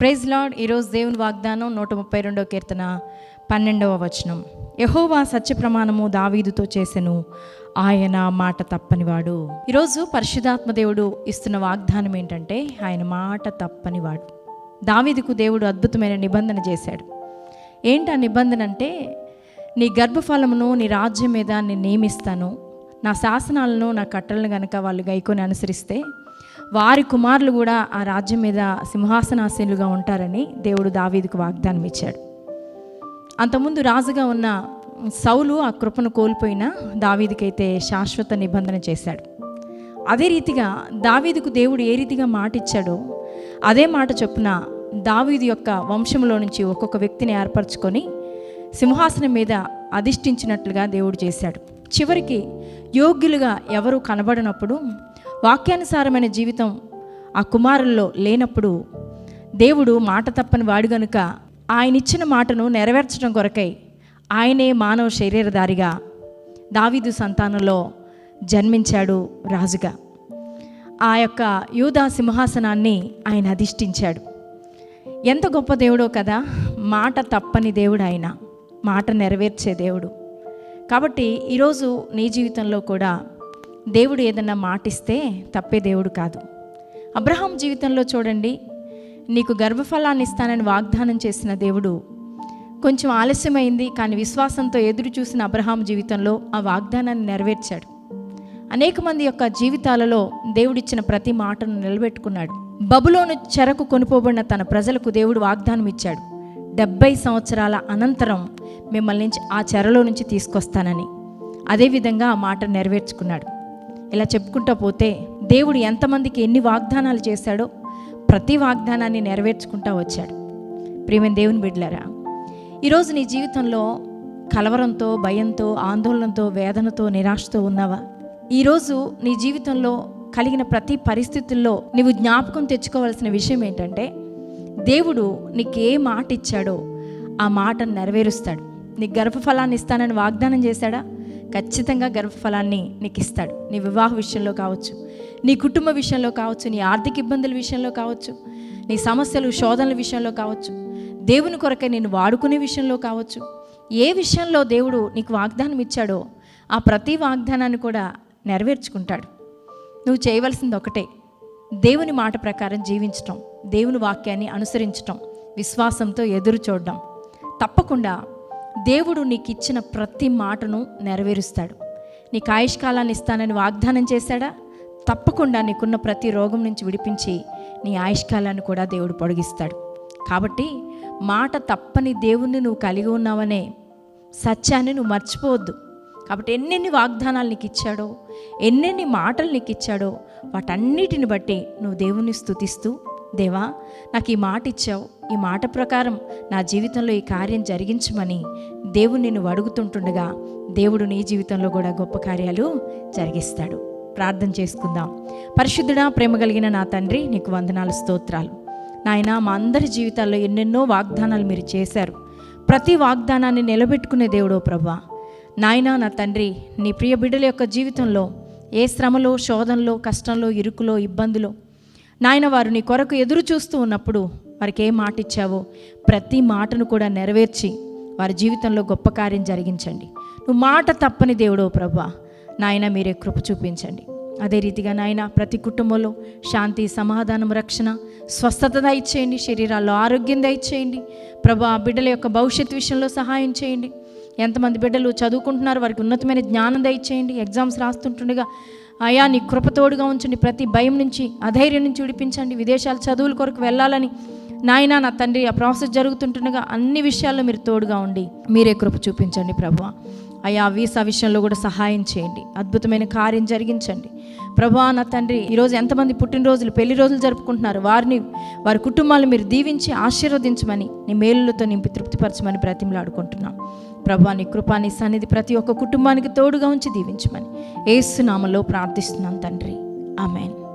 Praise lord ఈరోజు దేవుని వాగ్దానం నూట ముప్పై రెండవ కీర్తన పన్నెండవ వచనం. యహోవా సత్య ప్రమాణము దావీదుతో చేసెను. ఆయన మాట తప్పనివాడు. ఈరోజు పరిశుధాత్మ దేవుడు ఇస్తున్న వాగ్దానం ఏంటంటే ఆయన మాట తప్పనివాడు. దావీదుకు దేవుడు అద్భుతమైన నిబంధన చేశాడు. ఏంటి ఆ నిబంధన అంటే నీ గర్భఫలమును నీ రాజ్యం మీద నేను నియమిస్తాను. నా శాసనాలను నా కట్టలను గనక వాళ్ళు గైకొని అనుసరిస్తే వారి కుమారులు కూడా ఆ రాజ్యం మీద సింహాసనాసీనులుగా ఉంటారని దేవుడు దావీదుకు వాగ్దానం ఇచ్చాడు అంతకుముందు రాజుగా ఉన్న సౌలు ఆ కృపను కోల్పోయిన దావీదుకైతే శాశ్వత నిబంధన చేశాడు. అదే రీతిగా దావీదుకు దేవుడు ఏ రీతిగా మాట ఇచ్చాడో అదే మాట చొప్పున దావీదు యొక్క వంశంలో నుంచి ఒక్కొక్క వ్యక్తిని ఏర్పరచుకొని సింహాసనం మీద అధిష్ఠించినట్లుగా దేవుడు చేశాడు. చివరికి యోగ్యులుగా ఎవరు కనబడినప్పుడు వాక్యానుసారమైన జీవితం ఆ కుమారుల్లో లేనప్పుడు దేవుడు మాట తప్పని వాడు గనుక ఆయన ఇచ్చిన మాటను నెరవేర్చడం కొరకై ఆయనే మానవ శరీరధారిగా దావీదు సంతానంలో జన్మించాడు రాజుగా. ఆ యొక్క యూదా సింహాసనాన్ని ఆయన అధిష్ఠించాడు. ఎంత గొప్ప దేవుడో కదా మాట తప్పని దేవుడు ఆయన మాట నెరవేర్చే దేవుడు. కాబట్టి ఈరోజు నీ జీవితంలో కూడా దేవుడు ఏదన్నా మాటిస్తే తప్పే దేవుడు కాదు. అబ్రహాం జీవితంలో చూడండి నీకు గర్భఫలాన్ని ఇస్తానని వాగ్దానం చేసిన దేవుడు కొంచెం ఆలస్యమైంది కానీ విశ్వాసంతో ఎదురు చూసిన అబ్రహాం జీవితంలో ఆ వాగ్దానాన్ని నెరవేర్చాడు. అనేక మంది యొక్క జీవితాలలో దేవుడిచ్చిన ప్రతి మాటను నిలబెట్టుకున్నాడు. బబులోను చెరకు కొనుపోబడిన తన ప్రజలకు దేవుడు వాగ్దానం ఇచ్చాడు. డెబ్బై సంవత్సరాల అనంతరం మిమ్మల్ని నుంచి ఆ చెరలో నుంచి తీసుకొస్తానని. అదేవిధంగా ఆ మాట నెరవేర్చుకున్నాడు. ఇలా చెప్పుకుంటూ పోతే దేవుడు ఎంతమందికి ఎన్ని వాగ్దానాలు చేశాడో ప్రతి వాగ్దానాన్ని నెరవేర్చుకుంటా వచ్చాడు. ప్రేమ దేవుని బిడ్డలారా ఈరోజు నీ జీవితంలో కలవరంతో భయంతో ఆందోళనతో వేదనతో నిరాశతో ఉన్నావా? ఈరోజు నీ జీవితంలో కలిగిన ప్రతి పరిస్థితుల్లో నీవు జ్ఞాపకం తెచ్చుకోవాల్సిన విషయం ఏంటంటే దేవుడు నీకు ఏ మాట ఇచ్చాడో ఆ మాటను నెరవేరుస్తాడు. నీకు గర్భఫలాన్ని ఇస్తానని వాగ్దానం చేశాడా? ఖచ్చితంగా గర్భఫలాన్ని నీకు ఇస్తాడు నీ వివాహ విషయంలో కావచ్చు నీ కుటుంబ విషయంలో కావచ్చు నీ ఆర్థిక ఇబ్బందుల విషయంలో కావచ్చు నీ సమస్యలు శోధనల విషయంలో కావచ్చు దేవుని కొరకే నేను వాడుకునే విషయంలో కావచ్చు ఏ విషయంలో దేవుడు నీకు వాగ్దానం ఇచ్చాడో ఆ ప్రతి వాగ్దానాన్ని కూడా నెరవేర్చుకుంటాడు. నువ్వు చేయవలసింది ఒకటే దేవుని మాట ప్రకారం జీవించటం దేవుని వాక్యాన్ని అనుసరించటం విశ్వాసంతో ఎదురు చూడడం తప్పకుండా దేవుడు నీకు ఇచ్చిన ప్రతి మాటను నెరవేరుస్తాడు. నీకు ఆయుష్కాలాన్ని ఇస్తానని వాగ్దానం చేశాడా? తప్పకుండా నీకున్న ప్రతి రోగం నుంచి విడిపించి నీ ఆయుష్కాలాన్ని కూడా దేవుడు పొడిగిస్తాడు. కాబట్టి మాట తప్పని దేవుణ్ణి నువ్వు కలిగి ఉన్నావనే సత్యాన్ని నువ్వు మర్చిపోవద్దు. కాబట్టి ఎన్నెన్ని వాగ్దానాలు నీకు ఇచ్చాడో ఎన్నెన్ని మాటలు నీకు ఇచ్చాడో వాటన్నిటిని బట్టి నువ్వు దేవుణ్ణి స్థుతిస్తూ దేవా నాకు ఈ మాట ఇచ్చావు. ఈ మాట ప్రకారం నా జీవితంలో ఈ కార్యం జరిగించమని దేవుడు నిన్ను అడుగుతుంటుండగా దేవుడు నీ జీవితంలో కూడా గొప్ప కార్యాలు జరిగిస్తాడు. ప్రార్థన చేసుకుందాం. పరిశుద్ధుడా ప్రేమ కలిగిన నా తండ్రి నీకు వందనాలు స్తోత్రాలు. నాయన మా అందరి జీవితాల్లో ఎన్నెన్నో వాగ్దానాలు మీరు చేశారు. ప్రతి వాగ్దానాన్ని నిలబెట్టుకునే దేవుడో ప్రభా. నాయనా నా తండ్రి నీ ప్రియ బిడ్డల యొక్క జీవితంలో ఏ శ్రమలో శోధనలో కష్టంలో ఇరుకులో ఇబ్బందులో నాయన వారు నీ కొరకు ఎదురు చూస్తూ ఉన్నప్పుడు వారికి ఏ మాట ఇచ్చావో ప్రతి మాటను కూడా నెరవేర్చి వారి జీవితంలో గొప్ప కార్యం జరిగించండి. నువ్వు మాట తప్పని దేవుడో ప్రభా. నాయన మీరే కృప చూపించండి. అదే రీతిగా నాయన ప్రతి కుటుంబంలో శాంతి సమాధానం రక్షణ స్వస్థత దయచేయండి. శరీరాల్లో ఆరోగ్యం దయచేయండి. ప్రభా బిడ్డల యొక్క భవిష్యత్ విషయంలో సహాయం చేయండి. ఎంతమంది బిడ్డలు చదువుకుంటున్నారు వారికి ఉన్నతమైన జ్ఞానం దయచేయండి. ఎగ్జామ్స్ రాస్తుంటుండగా అయా నీ కృపతోడుగా ఉంచండి. ప్రతి భయం నుంచి అధైర్యం నుంచి విడిపించండి. విదేశాల చదువుల కొరకు వెళ్ళాలని నాయన నా తండ్రి ఆ ప్రాసెస్ జరుగుతుంటుండగా అన్ని విషయాల్లో మీరు తోడుగా ఉండి మీరే కృప చూపించండి ప్రభు. అయ్యా వీసా విషయంలో కూడా సహాయం చేయండి. అద్భుతమైన కార్యం జరిగించండి. ప్రభా నా తండ్రి ఈరోజు ఎంతమంది పుట్టినరోజులు పెళ్ళి రోజులు జరుపుకుంటున్నారు? వారిని వారి కుటుంబాలను మీరు దీవించి ఆశీర్వదించమని నీ మేలులతో నింపి తృప్తిపరచమని ప్రతిమలాడుకుంటున్నాం ప్రభా నీ కృపా నీ సన్నిధి ప్రతి ఒక్క కుటుంబానికి తోడుగా ఉంచి దీవించమని ఏసునామలో ప్రార్థిస్తున్నాను తండ్రి. ఆమెన్.